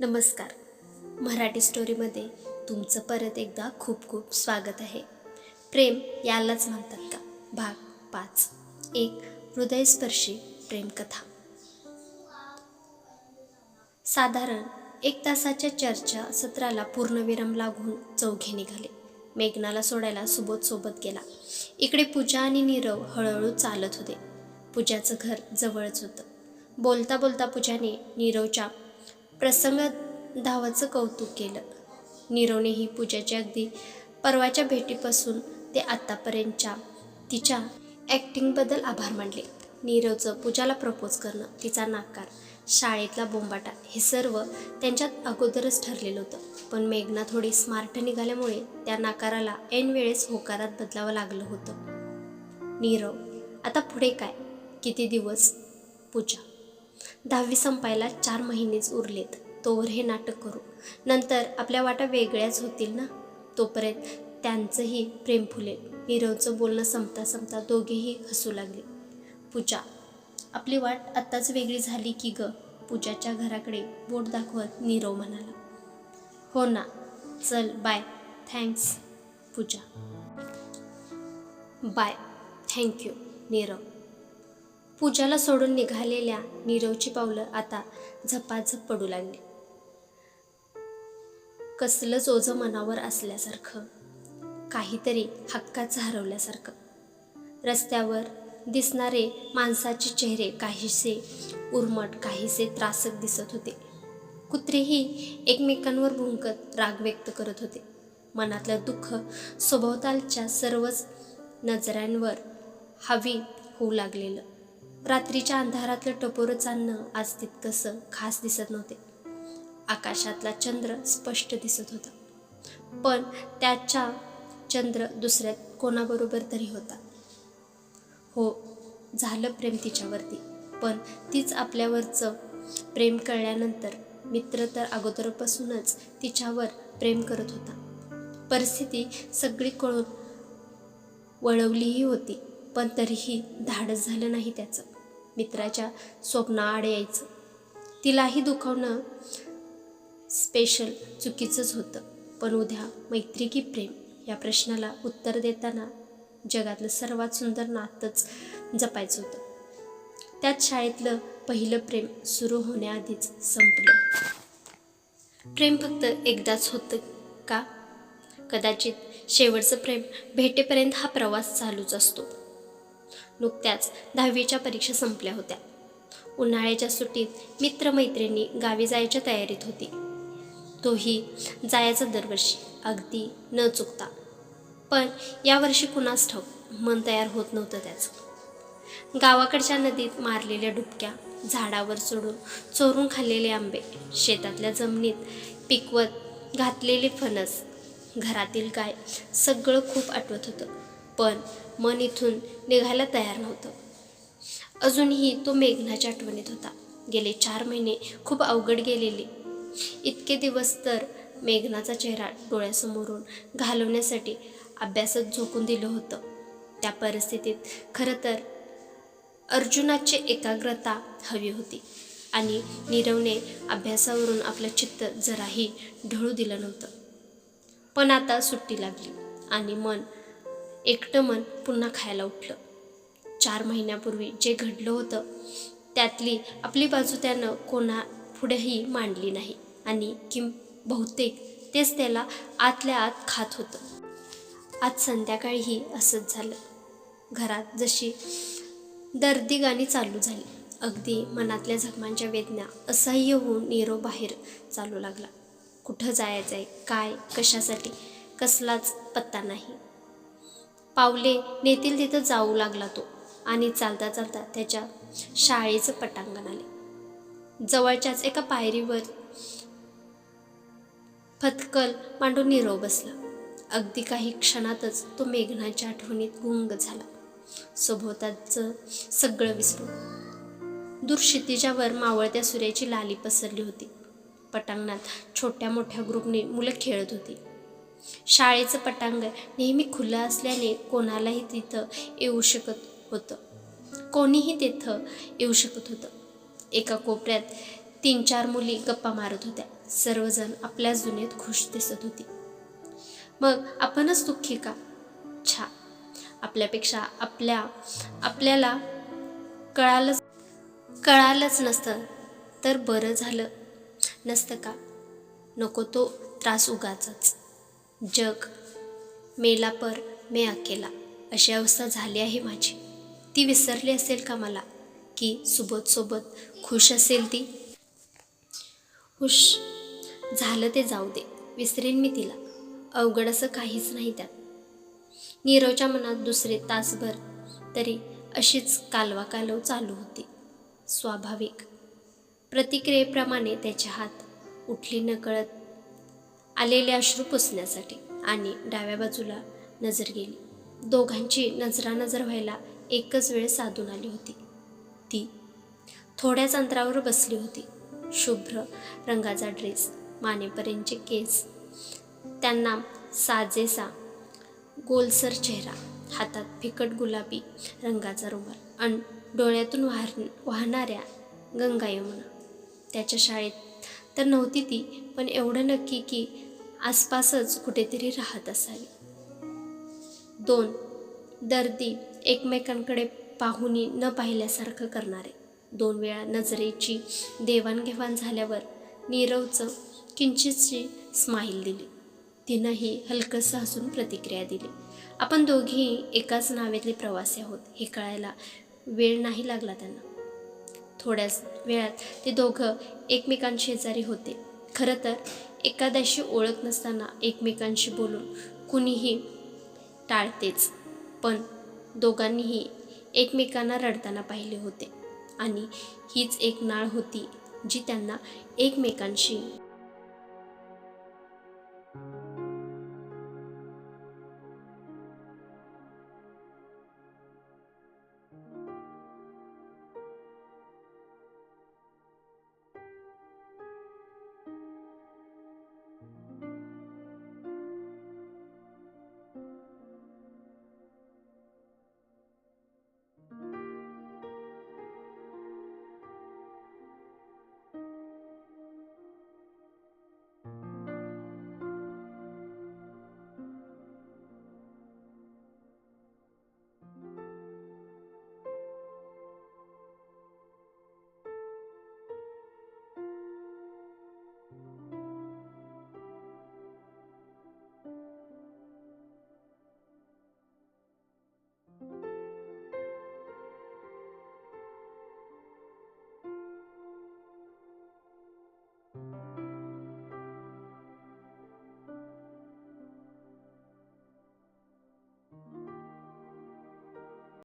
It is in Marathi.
नमस्कार. मराठी स्टोरीमध्ये तुमचं परत एकदा खूप खूप स्वागत आहे. प्रेम यालाच म्हणतात का? भाग पाच. एक हृदयस्पर्शी प्रेमकथा. साधारण एक तासाच्या चर्चा सत्राला पूर्णविराम लागून चौघे निघाले. मेघनाला सोडायला सुबोध सोबत गेला. इकडे पूजा आणि नीरव हळूहळू चालत होते. पूजाचं घर जवळच होतं. बोलता बोलता पूजाने नीरवच्या प्रसंग धावाचं कौतुक केलं. नीरवनेही पूजाच्या अगदी परवाच्या भेटीपासून ते आत्तापर्यंतच्या तिच्या ॲक्टिंगबद्दल आभार मानले. नीरवचं पूजाला प्रपोज करणं तिचा नाकार शाळेतला बोंबाटा हे सर्व त्यांच्यात अगोदरच ठरलेलं होतं. पण मेघना थोडी स्मार्ट निघाल्यामुळे त्या नाकाराला ऐन वेळेस होकारात बदलावं लागलं होतं. नीरव आता पुढे काय? किती दिवस? पूजा दहावी संपायला चार महिनेच उरलेत. तोवर हे नाटक करू. नंतर आपल्या वाटा वेगळ्याच होतील ना? तोपर्यंत त्यांचंही प्रेम फुलेल नीरवचं बोलणं संपता संपता दोघेही हसू लागले. पूजा आपली वाट आत्ताच वेगळी झाली की ग? पूजाच्या घराकडे बोट दाखवत नीरव म्हणाला. हो ना. चल bye. Thanks Pooja. Bye. Thank you Nirav. पूजाला सोडून निघालेल्या नीरवची पावलं आता झपाझप पडू लागली. कसलंच ओझं मनावर असल्यासारखं काहीतरी हक्काचं हरवल्यासारखं. रस्त्यावर दिसणारे माणसाचे चेहरे काहीसे उर्मट काहीसे त्रासक दिसत होते. कुत्रेही एकमेकांवर भुंकत राग व्यक्त करत होते. मनातलं दुःख सभोवतालच्या सर्वच नजरांवर हवी होऊ लागलेलं. रात्रीच्या अंधारातलं टपोरं चालणं आज तितकंसं खास दिसत नव्हते. आकाशातला चंद्र स्पष्ट दिसत होता. पण त्याच्या चंद्र दुसऱ्यात कोणाबरोबर तरी होता. हो झालं प्रेम तिच्यावरती. पण तीच आपल्यावरचं प्रेम कळल्यानंतर मित्र तर अगोदरपासूनच तिच्यावर प्रेम करत होता. परिस्थिती सगळी कळून वळवलीही होती पण तरीही धाडस झालं नाही त्याचं. मित्राच्या स्वप्नाआड यायचं. तिलाही दुखावणं स्पेशल चुकीचंच होतं. पण उद्या मैत्री की प्रेम या प्रश्नाला उत्तर देताना जगातलं सर्वात सुंदर नातंच जपायचं होतं. त्यात शाळेतलं पहिलं प्रेम सुरू होण्याआधीच संपलं. प्रेम फक्त एकदाच होतं का? कदाचित शेवटचं प्रेम भेटेपर्यंत हा प्रवास चालूच असतो. नुकत्याच दहावीच्या परीक्षा संपल्या होत्या. उन्हाळ्याच्या सुट्टीत मित्रमैत्रिणी गावी जायच्या तयारीत होती. तोही जायचा दरवर्षी अगदी न चुकता. पण यावर्षी कुणास ठाऊक मन तयार होत नव्हतं त्याचं. गावाकडच्या नदीत मारलेल्या डुबक्या झाडावर चढून चोरून खाल्लेले आंबे शेतातल्या जमिनीत पिकवत घातलेले फणस घरातील गाय सगळं खूप आठवत होतं. पण मन इथून निघायला तयार नव्हतं. अजूनही तो मेघनाच्या आठवणीत होता. गेले चार महिने खूप अवघड गेलेले. इतके दिवस तर मेघनाचा चेहरा डोळ्यासमोरून घालवण्यासाठी अभ्यासात झोकून दिलं होतं. त्या परिस्थितीत खरं तर अर्जुनाची एकाग्रता हवी होती आणि नीरवने अभ्यासावरून आपलं चित्त जराही ढळू दिलं नव्हतं. पण आता सुट्टी लागली आणि मन एकटं मन पुन्हा खायला उठलं. चार महिन्यापूर्वी जे घडलं होतं त्यातली आपली बाजू त्यानं कोणा पुढेही मांडली नाही आणि किम बहुतेक तेच त्याला आतल्या आत खात होतं. आज संध्याकाळीही असंच झालं. घरात जशी दर्दी गाणी चालू झाली अगदी मनातल्या जखमांच्या वेदना असह्य होऊन निरो बाहेर चालू लागला. कुठं जायचं आहे काय कशासाठी कसलाच पत्ता नाही. पावले नेतील तिथं जाऊ लागला तो. आणि चालता चालता त्याच्या शाळेचं पटांगण आले. जवळच्याच एका पायरीवर फतकल मांडून निरव बसला. अगदी काही क्षणातच तो मेघनाच्या आठवणीत गुंग झाला. सभोवताचं सगळं विसरून. दूर क्षितिजावर मावळत्या सूर्याची लाली पसरली होती. पटांगणात छोट्या मोठ्या ग्रुपने मुलं खेळत होती. शाळेचं पटांगण नेहमी खुलं असल्याने कोणालाही तिथं येऊ शकत होतं. कोणीही तिथं येऊ शकत होतं. एका कोपऱ्यात तीन चार मुली गप्पा मारत होत्या. सर्वजण आपल्या जुनेत खुश दिसत होती. मग आपणच दुःखी का? छा. आपल्यापेक्षा आपल्या आपल्याला कळालंच कळालंच नसतं. तर बरं झालं. नसतं का? नको तो त्रास उगाचाच. जग मेला पर मे अकेला. अशी अवस्था झाली आहे माझी. ती विसरली असेल का मला? की सोबत सोबत खुश असेल ती? हुश झालं ते जाऊ दे. विसरेन मी तिला. अवघड असं काहीच नाही त्यात. नीरवच्या मनात दुसरे तासभर तरी अशीच कालवा कालव चालू होती. स्वाभाविक. प्रतिक्रियेप्रमाणे त्याचे हात उठली नकळत. आलेले अश्रू पुसण्यासाठी आणि डाव्या बाजूला नजर गेली. दोघांची नजरानजर व्हायला एकच वेळ साधून आली होती. ती थोड्याच अंतरावर बसली होती. शुभ्र रंगाचा ड्रेस मानेपर्यंतचे केस त्यांना साजेसा गोलसर चेहरा हातात फिकट गुलाबी रंगाचा रुमाल आणि डोळ्यातून वाह वाहणाऱ्या गंगा यमुना त्याच्या शाळेत तर नव्हती ती पण एवढं नक्की की आसपासच कुठेतरी राहत असावी. दोन दर्दी एकमेकांकडे पाहुणी न पाहिल्यासारखं करणारे. दोन वेळा नजरेची देवाणघेवाण झाल्यावर नीरवचं किंचितशी स्माईल दिली. तिनंही हलकंसं हसून प्रतिक्रिया दिली. आपण दोघेही एकाच नावेतले प्रवासी आहोत हे कळायला वेळ नाही लागला त्यांना. थोड्याच वेळात ते दोघं एकमेकांशेजारी होते. खरं तर एखाद्याशी ओळख नसताना एकमेकांशी बोलून कुणीही टाळतेच. पण दोघांनीही एकमेकांना रडताना पाहिले होते. आणि हीच एक नाळ होती जी त्यांना एकमेकांशी